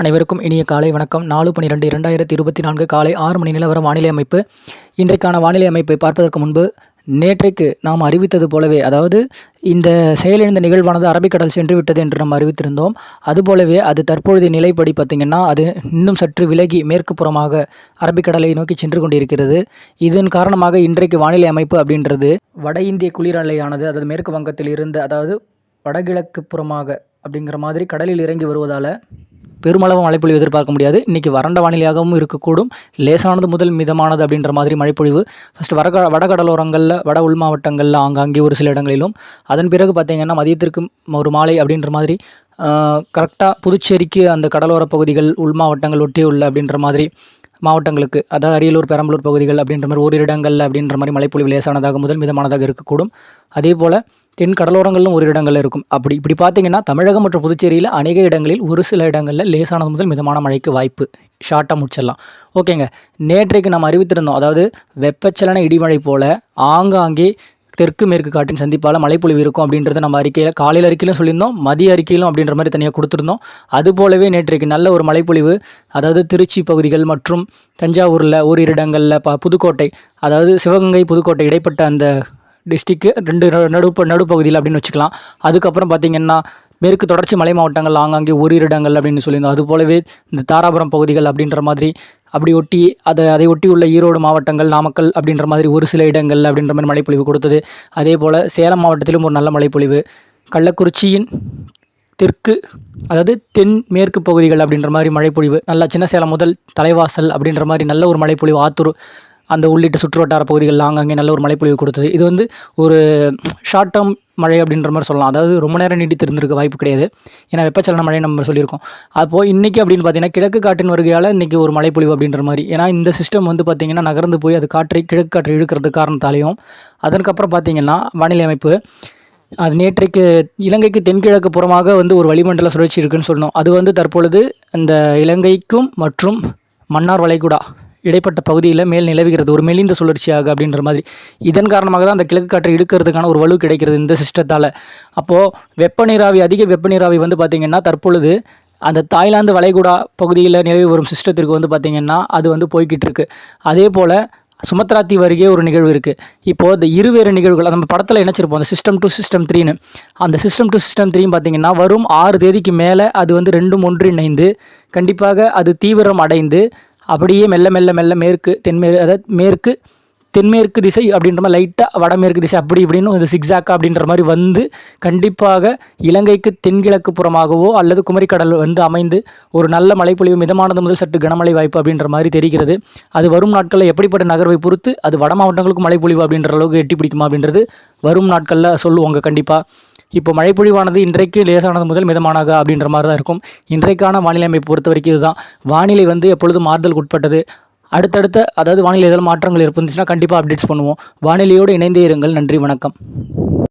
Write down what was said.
அனைவருக்கும் இனிய காலை வணக்கம். நாலு பன்னிரெண்டு இரண்டாயிரத்தி இருபத்தி நான்கு காலை ஆறு மணி நிலவர வானிலை அமைப்பு. இன்றைக்கான வானிலை அமைப்பை பார்ப்பதற்கு முன்பு நேற்றைக்கு நாம் அறிவித்தது போலவே அதாவது இந்த செயலிழந்த நிகழ்வானது அரபிக்கடல் சென்று விட்டது என்று நாம் அறிவித்திருந்தோம். அதுபோலவே அது தற்பொழுதைய நிலைப்படி பார்த்திங்கன்னா அது இன்னும் சற்று விலகி மேற்கு புறமாக அரபிக்கடலை நோக்கி சென்று கொண்டிருக்கிறது. இதன் காரணமாக இன்றைக்கு வானிலை அமைப்பு அப்படின்றது வட இந்திய குளிரலையானது அதாவது மேற்கு வங்கத்தில் இருந்து அதாவது வடகிழக்கு புறமாக அப்படிங்கிற மாதிரி கடலில் இறங்கி வருவதால் பெருமளவு மழைப்பொழிவு எதிர்பார்க்க முடியாது. இன்றைக்கி வறண்ட வானிலையாகவும் இருக்கக்கூடும். லேசானது முதல் மிதமானது அப்படின்ற மாதிரி மழைப்பொழிவு. ஃபஸ்ட் வட வடகடலோரங்களில் வட உள் மாவட்டங்களில் ஆங்காங்கே ஒரு சில இடங்களிலும். அதன் பிறகு பார்த்திங்கன்னா மதியத்திற்கு ஒரு மாலை அப்படின்ற மாதிரி கரெக்டாக புதுச்சேரிக்கு அந்த கடலோர பகுதிகள் உள் மாவட்டங்கள் ஒட்டி உள்ள அப்படின்ற மாதிரி மாவட்டங்களுக்கு அதாவது அரியலூர் பெரம்பலூர் பகுதிகள் அப்படின்ற மாதிரி ஒரு இடங்களில் அப்படின்ற மாதிரி மழைப்பொழிவு லேசானதாக முதல் மிதமானதாக இருக்கக்கூடும். அதே போல் தென் கடலோரங்களிலும் ஒரு இடங்களில் இருக்கும். அப்படி இப்படி பார்த்தீங்கன்னா தமிழகம் மற்றும் புதுச்சேரியில் அநேக இடங்களில் ஒரு சில இடங்களில் லேசானது முதல் மிதமான மழைக்கு வாய்ப்பு. ஷார்ட்டாக முடிச்சிடலாம். ஓகேங்க நேற்றைக்கு நம்ம அறிவித்திருந்தோம் அதாவது வெப்பச்சலன இடிமழை போல் ஆங்காங்கே தெற்கு மேற்கு காற்றின் சந்திப்பால் மழைப்பொழிவு இருக்கும் அப்படின்றத நம்ம அறிக்கையில் காலையில் அறிக்கையிலும் சொல்லியிருந்தோம் மதிய அறிக்கையிலும் அப்படின்ற மாதிரி தனியாக கொடுத்துருந்தோம். அது போலவே நேற்றைக்கு நல்ல ஒரு மழைப்பொழிவு அதாவது திருச்சி பகுதிகள் மற்றும் தஞ்சாவூரில் ஓரிரு இடங்களில் ப புதுக்கோட்டை அதாவது சிவகங்கை புதுக்கோட்டை இடைப்பட்ட அந்த டிஸ்ட்ரிக்கு ரெண்டு நடுப்பு நடுப்பகுதியில் அப்படின்னு வச்சுக்கலாம். அதுக்கப்புறம் பார்த்திங்கன்னா மேற்கு தொடர்ச்சி மலை மாவட்டங்கள் ஆங்காங்கே ஓரிரு இடங்கள் அப்படின்னு சொல்லியிருந்தோம். அது போலவே இந்த தாராபுரம் பகுதிகள் அப்படின்ற மாதிரி அப்படி ஒட்டி அதை அதை ஒட்டி உள்ள ஈரோடு மாவட்டங்கள் நாமக்கல் அப்படின்ற மாதிரி ஒரு சில இடங்கள் அப்படின்ற மாதிரி மழைப்பொழிவு கொடுத்தது. அதே போல் சேலம் மாவட்டத்திலும் ஒரு நல்ல மழைப்பொழிவு. கள்ளக்குறிச்சியின் தெற்கு அதாவது தென் மேற்கு பகுதிகள் அப்படின்ற மாதிரி மழைப்பொழிவு. நல்லா சின்ன சேலம் முதல் தலைவாசல் அப்படின்ற மாதிரி நல்ல ஒரு மழைப்பொழிவு. ஆத்தூர் அந்த உள்ளிட்ட சுற்று வட்டார பகுதிகளில் ஆங்காங்கே நல்ல ஒரு மழைப்பொழிவு கொடுத்தது. இது வந்து ஒரு ஷார்ட் டேர்ம் மழை அப்படின்ற மாதிரி சொல்லலாம். அதாவது ரொம்ப நேரம் நீடித்திருந்திருக்க வாய்ப்பு கிடையாது. ஏன்னா வெப்பச்சலன மழை நம்ம சொல்லியிருக்கோம். அப்போது இன்றைக்கி அப்படின்னு பார்த்தீங்கன்னா கிழக்கு காற்றின் வருகையால் இன்றைக்கி ஒரு மழைப்பொழிவு அப்படின்ற மாதிரி. ஏன்னா இந்த சிஸ்டம் வந்து பார்த்திங்கன்னா நகர்ந்து போய் அது காற்றை கிழக்கு காற்றை இழுக்கிறது காரணத்தாலையும் அதற்கப்புறம் பார்த்திங்கன்னா வானிலை அமைப்பு அது நேற்றைக்கு இலங்கைக்கு தென்கிழக்கு புறமாக வந்து ஒரு வளிமண்டல சுழற்சி இருக்குன்னு சொன்னோம் அது வந்து தற்பொழுது இந்த இலங்கைக்கும் மற்றும் மன்னார் வளைகுடா இடைப்பட்ட பகுதியில் மேல் நிலவுகிறது. ஒரு மெலிந்த சுழற்சியாக அப்படின்ற மாதிரி. இதன் காரணமாக தான் அந்த கிழக்கு காற்றை இழுக்கிறதுக்கான ஒரு வலு கிடைக்கிறது இந்த சிஸ்டத்தால். அப்போது வெப்பநீராவி அதிக வெப்பநீராவி வந்து பார்த்திங்கன்னா தற்பொழுது அந்த தாய்லாந்து வளைகுடா பகுதியில் நிலவி வரும் சிஸ்டத்திற்கு வந்து பார்த்திங்கன்னா அது வந்து போய்கிட்டு இருக்குது அதே போல் சுமத்ராத்தி வருகே அருகே ஒரு நிகழ்வு இருக்குது இப்போது இந்த இருவேறு நிகழ்வுகள் நம்ம படத்தில் இணைச்சிருப்போம் அந்த சிஸ்டம் டு சிஸ்டம் த்ரீன்னு அந்த சிஸ்டம் டு சிஸ்டம் த்ரீன்னு பார்த்தீங்கன்னா வரும் ஆறு தேதிக்கு மேலே அது வந்து ரெண்டும் ஒன்றிணைந்து கண்டிப்பாக அது தீவிரம் அடைந்து அப்படியே மெல்ல மெல்ல மெல்ல மேற்கு தென்மே அதாவது மேற்கு தென்மேற்கு திசை அப்படின்ற மாதிரி லைட்டாக வடமேற்கு திசை அப்படி இப்படின்னு வந்து சிக்ஸாக்கா அப்படின்ற மாதிரி வந்து கண்டிப்பாக இலங்கைக்கு தென்கிழக்கு புறமாகவோ அல்லது குமரிக்கடல் வந்து அமைந்து ஒரு நல்ல மழைப்பொழிவு மிதமானது முதல் சற்று கனமழை வாய்ப்பு அப்படின்ற மாதிரி தெரிகிறது. அது வரும் நாட்களில் எப்படிப்பட்ட நகர்வை பொறுத்து அது வட மாவட்டங்களுக்கும் மழைப்பொழிவு அப்படின்ற அளவுக்கு எட்டி பிடிக்குமா அப்படின்றது வரும் நாட்களில் சொல்லுவாங்க கண்டிப்பாக இப்போ மழைப்பொழிவானது இன்றைக்கு லேசானது முதல் மிதமானாக அப்படின்ற மாதிரி தான் இருக்கும். இன்றைக்கான வானிலை அமைப்பு பொறுத்த வரைக்கும் இதுதான். வானிலை வந்து எப்பொழுதும் மாறுதலுக்கு உட்பட்டது அடுத்தடுத்த அதாவது வானிலை ஏதாவது மாற்றங்கள் இருந்துச்சுன்னா கண்டிப்பாக அப்டேட்ஸ் பண்ணுவோம். வானிலையோடு இணைந்தே இருங்கள். நன்றி வணக்கம்.